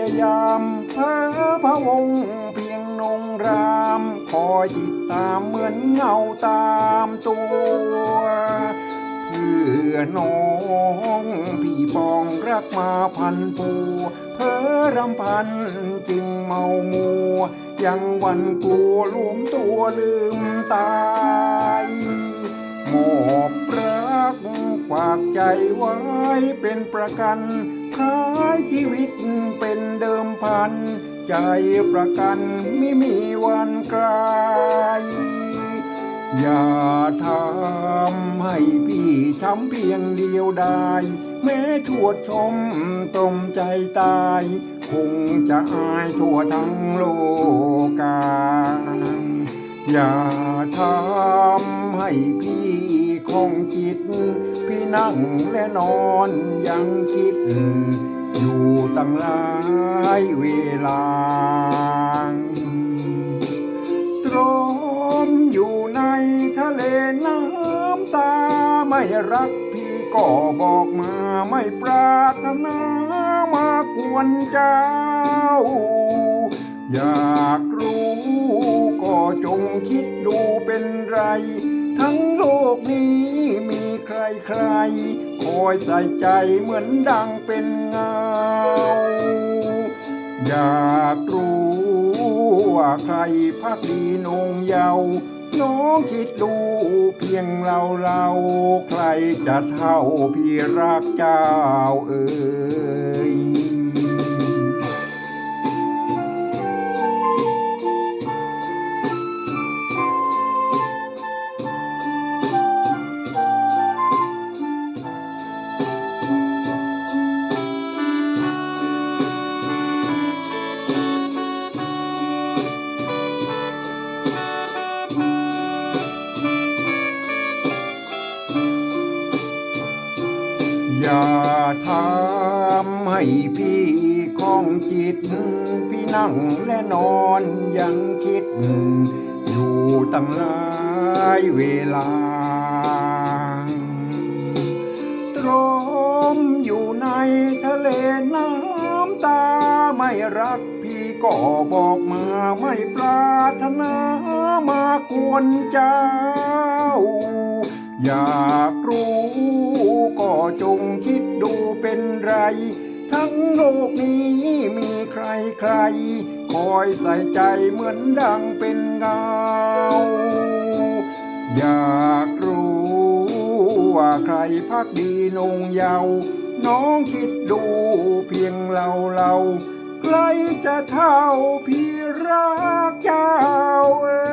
ยายามเพ้อพะวงเพียงนงรามคอยติดตามเหมือนเงาตามตัวเพื่อน้องพี่ปองรักมาพันปูเพ้อรำพันจึงเมามัวยังวันกลัวลืมตัวลืมตาากใจไว้เป็นประกันขายชีวิตเป็นเดิมพัน ใจประกันไม่มีวันกลายอย่าทำให้พี่ช้ำเพียงเดียวได้แม้ทวดชมตรมใจตาย คงจะอายทั่วทั้งโลกาอย่าทำให้พี่ จิต พี่นั่งและนอนยังคิด อยู่ตั้งหลายเวลา ตรมอยู่ในทะเลน้ำตาไม่รักพี่ก็บอกมาไม่ปรารถนามากวนเจ้า อยากรู้ก็จงคิดดูเป็นไร ทั้งโลกนี้มีใครใครคอยใส่ใจเหมือนดังเป็นเงา อยากรู้ว่าใครพักดีนงเยาวน้องคิดดูเพียงเราเราใครจะเท่าพี่รักเจ้าเอ่ย อย่าทำให้พี่คล้องจิต พี่นั่งและนอนยังคิด อยู่ตั้งหลายเวลา ตรมอยู่ในทะเลน้ำตาไม่รักพี่ก็บอกมาไม่ปรารถนามากวนเจ้า อยากรู้ จงคิดดูเป็นไร ทั้งโลกนี้มีใครใคร คอยใส่ใจเหมือนดังเป็นเงา อยากรู้ว่าใครพักดีนงเยาวน้องคิดดูเพียงเราเราใครจะเท่าพี่รักเจ้าเอ่